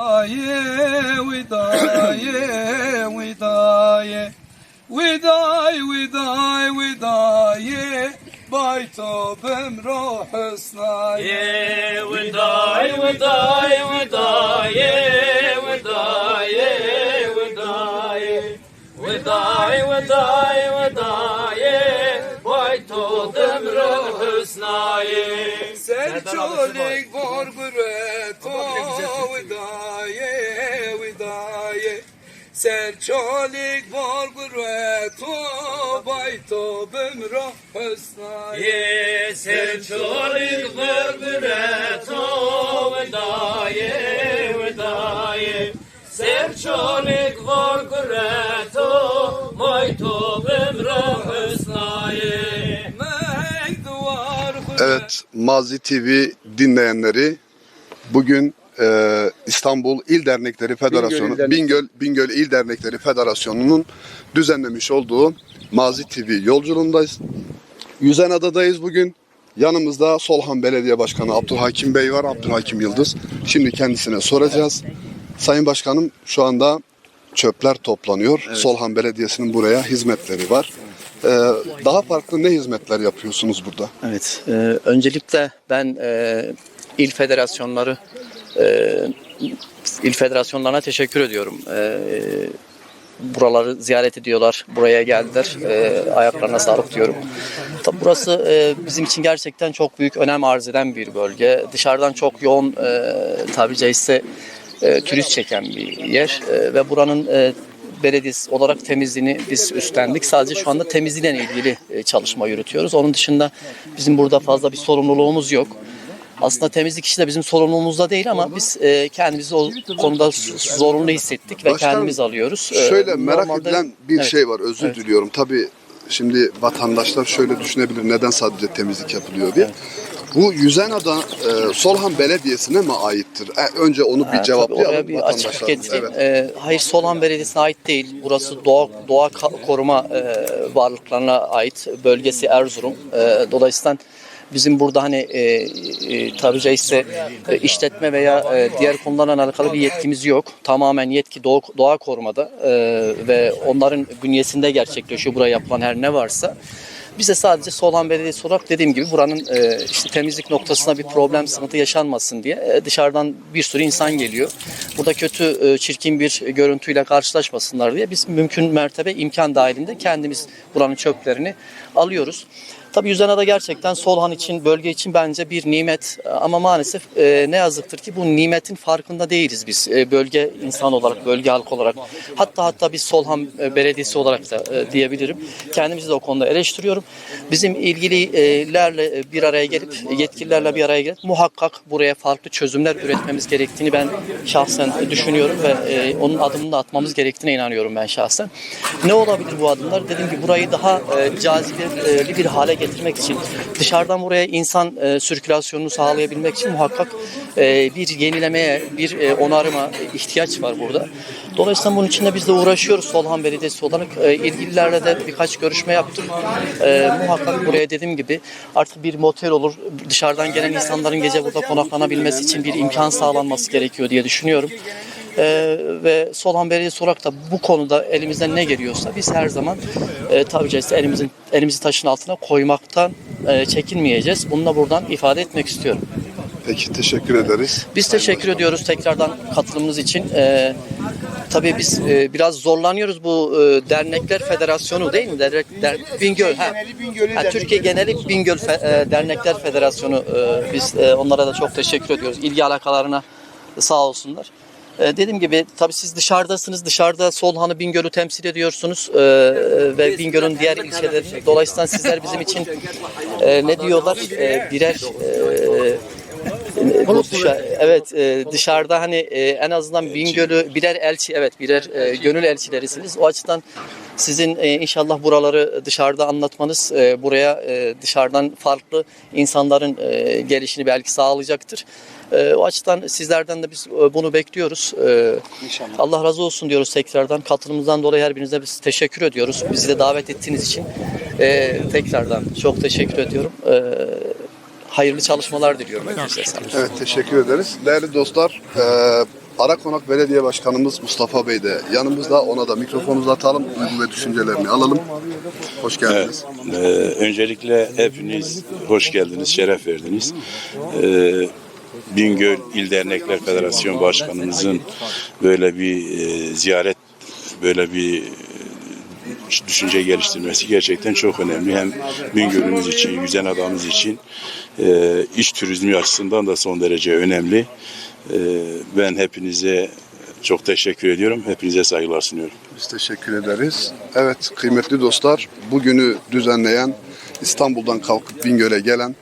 Vidaye, vidaye, vidaye, vidaye, vidaye, vidaye, bayto bemro hüsnaye. Vidaye, vidaye, vidaye, vidaye, vidaye, vidaye, vidaye, vidaye, bayto bemro hüsnaye. Sen çolik vor güre. سر چالیک بارگر و تو بای تو بمرا حسنای یه سر چالیک بارگر تو ودایه ودایه سر چالیک بارگر تو بای تو بمرا حسنای Evet, Mazi TV dinleyenleri bugün e, İstanbul İl Dernekleri Federasyonu, Bingöl, Bingöl İl Dernekleri Federasyonu'nun düzenlemiş olduğu Mazi TV yolculuğundayız. Yüzenada'dayız bugün. Yanımızda Solhan Belediye Başkanı Abdülhakim Bey var, Abdülhakim Yıldız. Şimdi kendisine soracağız. Sayın Başkanım şu anda çöpler toplanıyor. Solhan Belediyesi'nin buraya hizmetleri var. E, daha farklı ne hizmetler yapıyorsunuz burada? Evet, e, öncelikle ben e, il federasyonları, il federasyonlarına teşekkür ediyorum. E, buraları ziyaret ediyorlar, buraya geldiler. E, ayaklarına sağlık diyorum. Tabi burası e, bizim için gerçekten çok büyük önem arz eden bir bölge. Dışarıdan çok yoğun e, tabiri caizse e, turist çeken bir yer ve buranın belediyesi olarak temizliğini biz üstlendik. Sadece şu anda temizliğiyle ilgili çalışma yürütüyoruz. Onun dışında bizim burada fazla bir sorumluluğumuz yok. Aslında temizlik işi de bizim sorumluluğumuzda değil ama biz e, kendimizi o konuda zorunlu hissettik ve Başkanım, kendimiz alıyoruz. E, Şöyle merak normalde- edilen bir Evet. şey var. Özür Evet. diliyorum. Tabii şimdi vatandaşlar şöyle düşünebilir. Neden sadece temizlik yapılıyor diye. Bu Yüzenada e, Solhan Belediyesi'ne mi aittir? E, önce onu bir Ha, tabii cevaplayalım. oraya bir açıklık vatandaşlarımız. getireyim. Evet. Ee, hayır Solan Belediyesi'ne ait değil. Burası doğa, doğa ka- koruma e, varlıklarına ait bölgesi Erzurum. E, dolayısıyla bizim burada hani e, e, tabi caizse e, işletme veya e, diğer konularla alakalı bir yetkimiz yok. Tamamen yetki doğa, doğa korumada e, ve onların bünyesinde gerçekleşiyor buraya yapılan her ne varsa. Bize sadece Soğan Belediyesi olarak dediğim gibi buranın e, işte temizlik noktasında bir problem, sıkıntı yaşanmasın diye e, dışarıdan bir sürü insan geliyor. Burada kötü, e, çirkin bir görüntüyle karşılaşmasınlar diye biz mümkün mertebe imkan dahilinde kendimiz buranın çöplerini alıyoruz. Tabii Yüzenada gerçekten Solhan için, bölge için bence bir nimet ama maalesef e, ne yazıktır ki bu nimetin farkında değiliz biz. E, bölge insan olarak, bölge halk olarak. Hatta hatta biz Solhan e, Belediyesi olarak da e, diyebilirim. Kendimizi de o konuda eleştiriyorum. Bizim ilgililerle e, bir araya gelip, yetkililerle bir araya gelip muhakkak buraya farklı çözümler üretmemiz gerektiğini ben şahsen düşünüyorum ve e, onun adımını da atmamız gerektiğine inanıyorum ben şahsen. Ne olabilir bu adımlar? Dediğim gibi burayı daha e, cazibeli bir hale getirmek için, dışarıdan buraya insan e, sirkülasyonunu sağlayabilmek için muhakkak e, bir yenilemeye, bir e, onarıma ihtiyaç var burada. Dolayısıyla bunun için de biz de uğraşıyoruz Solhan Belediyesi olarak. E, ilgililerle de birkaç görüşme yaptık. E, muhakkak buraya dediğim gibi artık bir motel olur. Dışarıdan gelen insanların gece burada konaklanabilmesi için bir imkan sağlanması gerekiyor diye düşünüyorum. Ee, ve Solhan Belediyesi olarak da bu konuda elimizden ne geliyorsa biz her zaman e, tabii caizse elimizin elimizi taşın altına koymaktan e, çekinmeyeceğiz. Bunu da buradan ifade etmek istiyorum. Peki teşekkür ederiz. Biz teşekkür ediyoruz tekrardan katılımınız için. Ee, tabii biz e, biraz zorlanıyoruz bu e, dernekler federasyonu değil mi? Der, der, Bingöl. Ha. Ha, Türkiye geneli Bingöl Fe- e, Dernekler Federasyonu. e, biz e, onlara da çok teşekkür ediyoruz. İlgi alakalarına sağ olsunlar. E, dediğim gibi tabii siz dışarıdasınız. Dışarıda Solhan'ı Bingöl'ü temsil ediyorsunuz. E, ve Bingöl'ün diğer ilçeleri. Dolayısıyla sizler bizim için e, ne diyorlar? E, birer e, bu dışa- evet e, dışarıda hani e, en azından Bingöl'ü birer elçi evet birer e, gönül elçilerisiniz. O açıdan sizin e, inşallah buraları dışarıda anlatmanız e, buraya e, dışarıdan farklı insanların e, gelişini belki sağlayacaktır. E, o açıdan sizlerden de biz e, bunu bekliyoruz. E, Allah razı olsun diyoruz tekrardan. Katılımınızdan dolayı her birinize biz teşekkür ediyoruz. Bizi de davet ettiğiniz için e, tekrardan çok teşekkür ediyorum. E, hayırlı çalışmalar diliyorum. Evet teşekkür ederiz. Değerli dostlar, e, Arakonak Belediye Başkanımız Mustafa Bey de yanımızda. Ona da mikrofonu uzatalım. Duygu ve düşüncelerini alalım. Hoş geldiniz. Ee, öncelikle hepiniz hoş geldiniz, şeref verdiniz. Ee, Bingöl İl Dernekler Federasyon Başkanımızın böyle bir e, ziyaret, böyle bir e, düşünce geliştirmesi gerçekten çok önemli. Hem Bingöl'ümüz için, Yüzen Adamımız için, e, iş turizmi açısından da son derece önemli. Ben hepinize çok teşekkür ediyorum. Hepinize saygılar sunuyorum. Biz teşekkür ederiz. Evet kıymetli dostlar bugünü düzenleyen İstanbul'dan kalkıp Bingöl'e gelen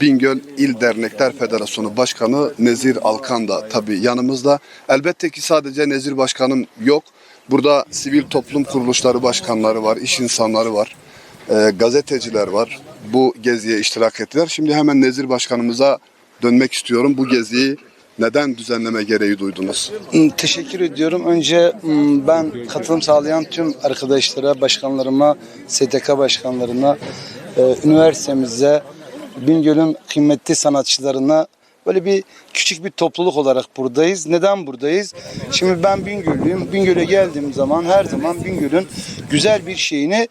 Bingöl İl Dernekler Federasyonu Başkanı Nezir Alkan da tabii yanımızda. Elbette ki sadece Nezir Başkanım yok. Burada sivil toplum kuruluşları başkanları var, iş insanları var, e, gazeteciler var. Bu geziye iştirak ettiler. Şimdi hemen Nezir Başkanımıza dönmek istiyorum. Bu geziyi neden düzenleme gereği duydunuz? Teşekkür ediyorum. Önce ben katılım sağlayan tüm arkadaşlara, başkanlarıma, STK başkanlarına, e, üniversitemize, Bingöl'ün kıymetli sanatçılarına böyle bir küçük bir topluluk olarak buradayız. Neden buradayız? Şimdi ben Bingöllüyüm. Bingöl'e geldiğim zaman her zaman Bingöl'ün güzel bir şeyini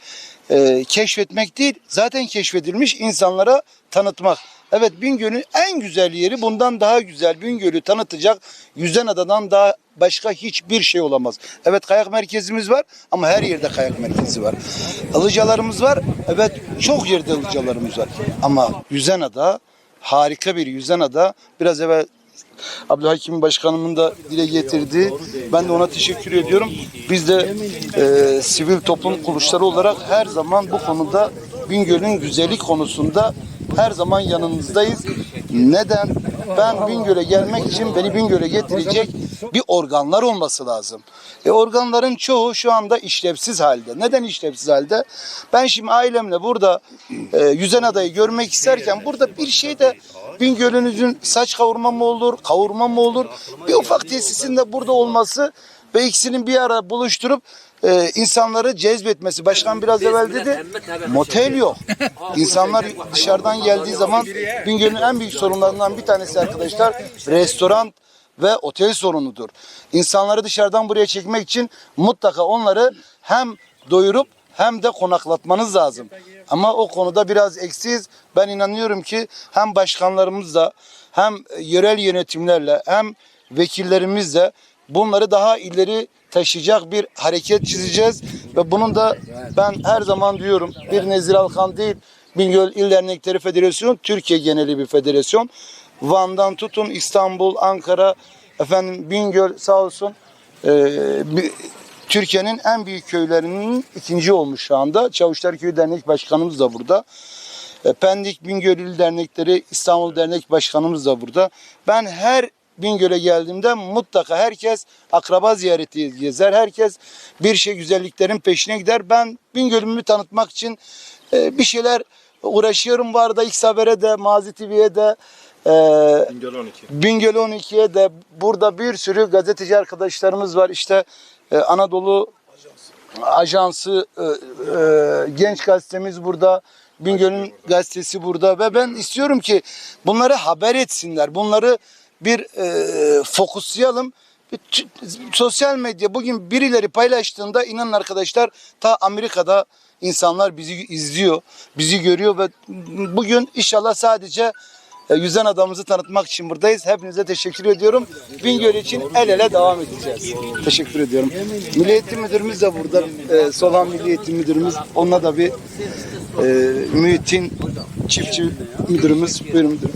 e, keşfetmek değil, zaten keşfedilmiş insanlara tanıtmak. Evet Bingöl'ün en güzel yeri bundan daha güzel Bingöl'ü tanıtacak Yüzen Adadan daha başka hiçbir şey olamaz. Evet kayak merkezimiz var ama her yerde kayak merkezi var. Ilıcalarımız var. Evet çok yerde ılıcalarımız var. Ama Yüzen Ada harika bir Yüzen Ada. Biraz evvel Abdülhakim Başkanımın da dile getirdiği. Ben de ona teşekkür ediyorum. Biz de e, sivil toplum kuruluşları olarak her zaman bu konuda Bingöl'ün güzellik konusunda her zaman yanınızdayız. Neden? Ben Bingöl'e gelmek için beni Bingöl'e getirecek bir organlar olması lazım. E organların çoğu şu anda işlevsiz halde. Neden işlevsiz halde? Ben şimdi ailemle burada e, Yüzen Adayı görmek isterken burada bir şey de Bingöl'ünüzün saç kavurma mı olur, kavurma mı olur? Bir ufak tesisin de burada olması ve ikisinin bir ara buluşturup e, insanları cezbetmesi. Başkan biraz evvel dedi, motel yok. İnsanlar dışarıdan geldiği zaman Bingöl'ün en büyük sorunlarından bir tanesi arkadaşlar restoran ve otel sorunudur. İnsanları dışarıdan buraya çekmek için mutlaka onları hem doyurup hem de konaklatmanız lazım. Ama o konuda biraz eksiyiz. Ben inanıyorum ki hem başkanlarımızla hem yerel yönetimlerle hem vekillerimizle bunları daha ileri taşıyacak bir hareket çizeceğiz ve bunun da ben her zaman diyorum bir Nezir Alkan değil Bingöl İl Dernekleri Federasyonu Türkiye geneli bir federasyon. Van'dan tutun İstanbul, Ankara, efendim Bingöl sağ olsun bir- Türkiye'nin en büyük köylerinin ikinci olmuş şu anda. Çavuşlar Köyü Dernek Başkanımız da burada. E, Pendik Bingöl İl Dernekleri İstanbul Dernek Başkanımız da burada. Ben her Bingöl'e geldiğimde mutlaka herkes akraba ziyareti gezer. Herkes bir şey güzelliklerin peşine gider. Ben Bingöl'ümü tanıtmak için e, bir şeyler uğraşıyorum. Bu arada X Haber'e de, Mazi TV'ye de, e, Bingöl 12'ye de burada bir sürü gazeteci arkadaşlarımız var. İşte e, Anadolu Ajansı, e, e, Genç Gazetemiz burada. Bingöl'ün gazetesi burada ve ben istiyorum ki bunları haber etsinler. Bunları bir e, fokuslayalım. Sosyal medya bugün birileri paylaştığında inanın arkadaşlar ta Amerika'da insanlar bizi izliyor, bizi görüyor ve bugün inşallah sadece e, yüzen adamımızı tanıtmak için buradayız. Hepinize teşekkür ediyorum. Bingöl için el ele devam edeceğiz. Teşekkür ediyorum. Milli Eğitim Müdürümüz de burada. E, Solhan Milli Eğitim Müdürümüz. Onunla da bir e, Mühittin Çiftçi Müdürümüz. Buyurun müdürüm.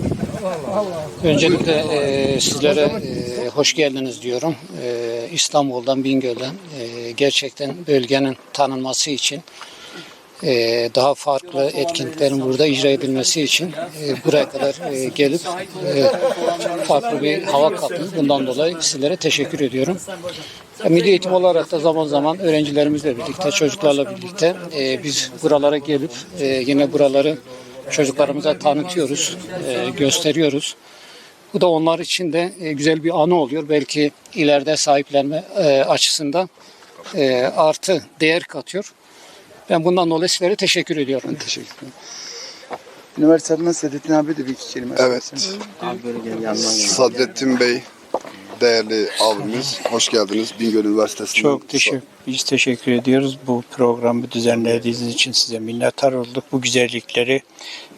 Öncelikle e, sizlere e, hoş geldiniz diyorum. E, İstanbul'dan, Bingöl'den e, gerçekten bölgenin tanınması için e, daha farklı etkinliklerin burada icra edilmesi için e, buraya kadar e, gelip e, farklı bir hava kattınız. Bundan dolayı sizlere teşekkür ediyorum. Milli eğitim olarak da zaman zaman öğrencilerimizle birlikte, çocuklarla birlikte biz buralara gelip yine buraları çocuklarımıza tanıtıyoruz, gösteriyoruz. Bu da onlar için de güzel bir anı oluyor. Belki ileride sahiplenme açısından artı değer katıyor. Ben bundan dolayı sizlere teşekkür ediyorum. Teşekkür ederim. Üniversiteden Sedettin abi de bir iki kelime Evet. Sadrettin Bey değerli abimiz. Hoş geldiniz Bingöl Üniversitesi'nden. Çok teşekkür, biz teşekkür ediyoruz. Bu programı düzenlediğiniz için size minnettar olduk. Bu güzellikleri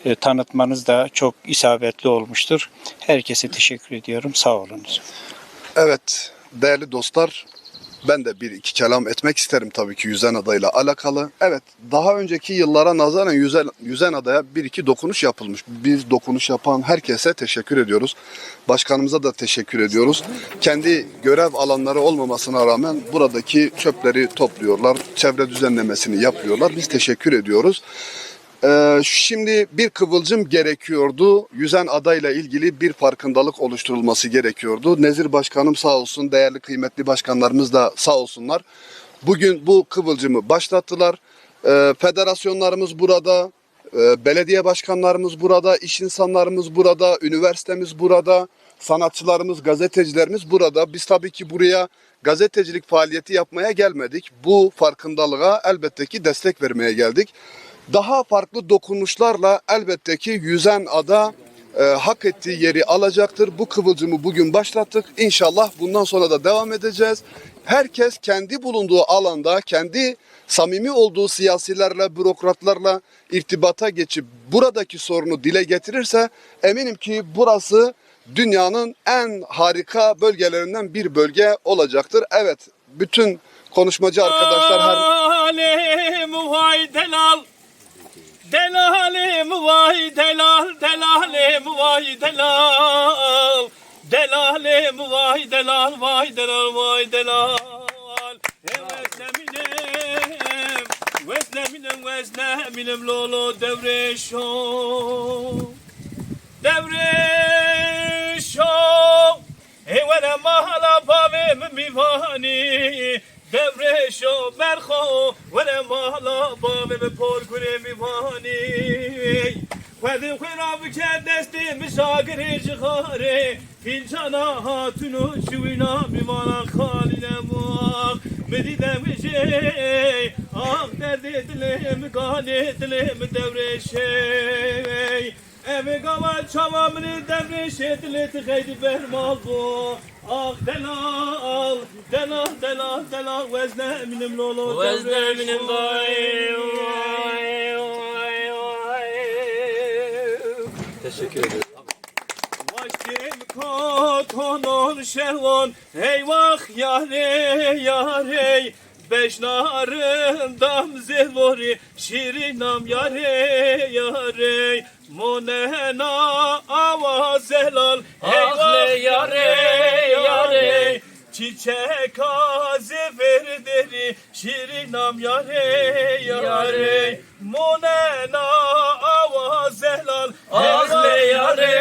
e, tanıtmanız da çok isabetli olmuştur. Herkese teşekkür ediyorum. Sağ olunuz. Evet değerli dostlar ben de bir iki kelam etmek isterim tabii ki Yüzen Adayı'yla alakalı. Evet daha önceki yıllara nazaran Yüzen, Yüzen Adaya bir iki dokunuş yapılmış. Biz dokunuş yapan herkese teşekkür ediyoruz. Başkanımıza da teşekkür ediyoruz. Kendi görev alanları olmamasına rağmen buradaki çöpleri topluyorlar. Çevre düzenlemesini yapıyorlar. Biz teşekkür ediyoruz. Ee, şimdi bir kıvılcım gerekiyordu. Yüzen adayla ilgili bir farkındalık oluşturulması gerekiyordu. Nezir Başkanım sağ olsun, değerli kıymetli başkanlarımız da sağ olsunlar. Bugün bu kıvılcımı başlattılar. Ee, federasyonlarımız burada, e, belediye başkanlarımız burada, iş insanlarımız burada, üniversitemiz burada, sanatçılarımız, gazetecilerimiz burada. Biz tabii ki buraya gazetecilik faaliyeti yapmaya gelmedik. Bu farkındalığa elbette ki destek vermeye geldik daha farklı dokunuşlarla elbette ki yüzen ada e, hak ettiği yeri alacaktır. Bu kıvılcımı bugün başlattık. İnşallah bundan sonra da devam edeceğiz. Herkes kendi bulunduğu alanda, kendi samimi olduğu siyasilerle, bürokratlarla irtibata geçip buradaki sorunu dile getirirse eminim ki burası dünyanın en harika bölgelerinden bir bölge olacaktır. Evet, bütün konuşmacı arkadaşlar her Delalim vay delal. Delalim vay delal. Delalim vay delal. Vay delal. Vay delal vay delal. Vezneminem. Vezneminem vezneminem lolo devreşo. Devreşo. Evvela mahala bavim mivani. دورشو برخو ولی مالا و به پر کنه میوانی قدیم خراب کرد دستیم جخاره خاره تو هاتونو شوینا میوانا خالی نموخ می‌دیدم جی آخ درد دلم گانه دلم دورشه. Evi gaval çavamını devreşe dili tıkaydı bermal bu. Ah delal delal delal delal vezne minim lolo vezne minim dayı Başım kotonun şehvon Eyvah yare yare Beş narındam zevori Şirinam yare yare. Monena avaz helal Eyvah yare yare Çiçek azı verderi Şirinam yare yare. Monena avaz helal Ahle yare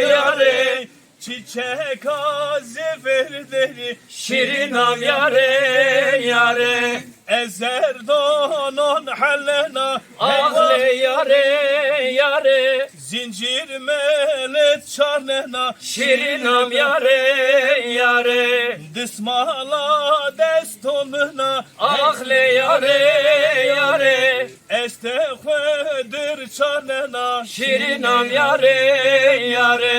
yare Çiçek azı verderi Şirinam yare yare Ezer donon hallena Ahle yare yare Zincir melet çarnena. Şirinam yare yare Dısmala destonuna. Ahle yare yare Estehvedir çarnena. Şirinam yare yare